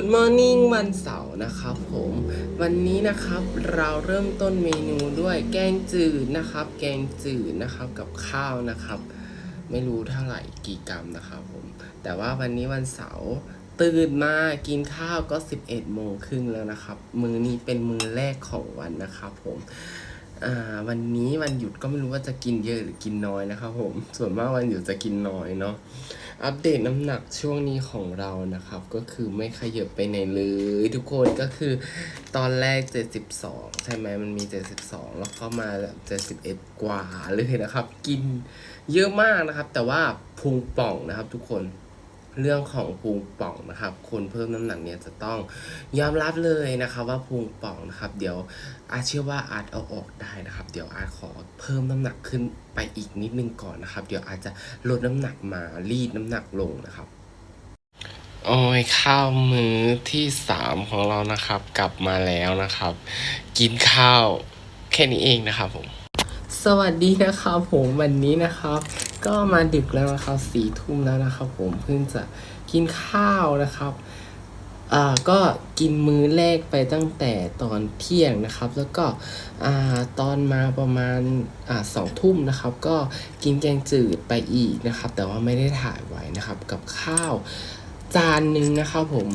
Good Morning วันเสาร์นะครับผม วันนี้นะครับเราเริ่มต้นเมนูด้วยแกงจืดนะครับ แกงจืดนะครับกับข้าวนะครับ ไม่รู้เท่าไหร่กี่กรัมนะครับผม แต่ว่าวันนี้วันเสาร์ตื่นมากินข้าวก็ 11โมงครึ่งแล้วนะครับ มือนี้เป็นมือแรกของวันนะครับผม วันนี้วันหยุดก็ไม่รู้ว่าจะกินเยอะหรือกินน้อยนะครับผม ส่วนมากวันหยุดจะกินน้อยเนาะ อัปเดตน้ำหนักช่วงนี้ของเรานะครับ ก็คือไม่ขยับไปไหนเลยทุกคนก็คือตอนแรก 72 ใช่ไหมมันมี 72 แล้วก็มา71 กว่าเลยนะครับ กินเยอะมากนะครับ แต่ว่าพุงป่องนะครับทุกคน เรื่องของพุงป่องนะครับ คนเพิ่มน้ำหนักเนี่ยจะต้องยอมรับเลยนะครับว่าพุงป่องนะครับ เดี๋ยวอาจเชื่อว่าอาจเอาออกได้นะครับ เดี๋ยวอาจขอเพิ่มน้ำหนักขึ้นไปอีกนิดนึงก่อนนะครับ เดี๋ยวอาจจะลดน้ำหนักมารีดน้ำหนักลงนะครับโอ้ยข้าวมื้อที่สามของเรานะครับ กลับมาแล้วนะครับ กินข้าวแค่นี้เองนะครับผม สวัสดีนะครับผมวันนี้นะครับ ก็มาดึกแล้วนะครับสี่ทุ่มแล้วนะครับ ผมเพิ่งจะกินข้าวนะครับอ่าก็กินมื้อแรกไปตั้งแต่ตอนเที่ยงนะครับ แล้วก็อ่าตอนมาประมาณอ่าสองทุ่มนะครับ ก็กินแกงจืดไปอีกนะครับ แต่ว่าไม่ได้ถ่ายไว้นะครับ กับข้าวจานหนึ่งนะครับผม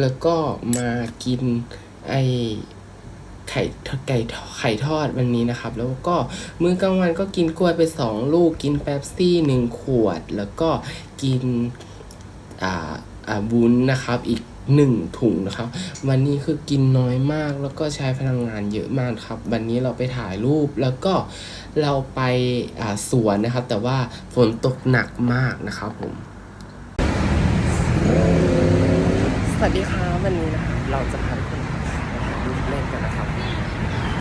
แล้วก็มากินไอ ข่ไก่ทอดไข่ทอดวันนี้นะครับ แล้วก็มื้อกลางวันก็กินกล้วยไปสองลูก กินแป๊บซี่หนึ่งขวด แล้วก็กินอ่าอ่าวุ้นนะครับอีกหนึ่งถุงนะครับ วันนี้คือกินน้อยมากแล้วก็ใช้พลังงานเยอะมากครับ วันนี้เราไปถ่ายรูปแล้วก็เราไปอ่าสวนนะครับ แต่ว่าฝนตกหนักมากนะครับผม สวัสดีครับวันนี้นะครับเราจะพาทุกคน เล่นกันนะครับ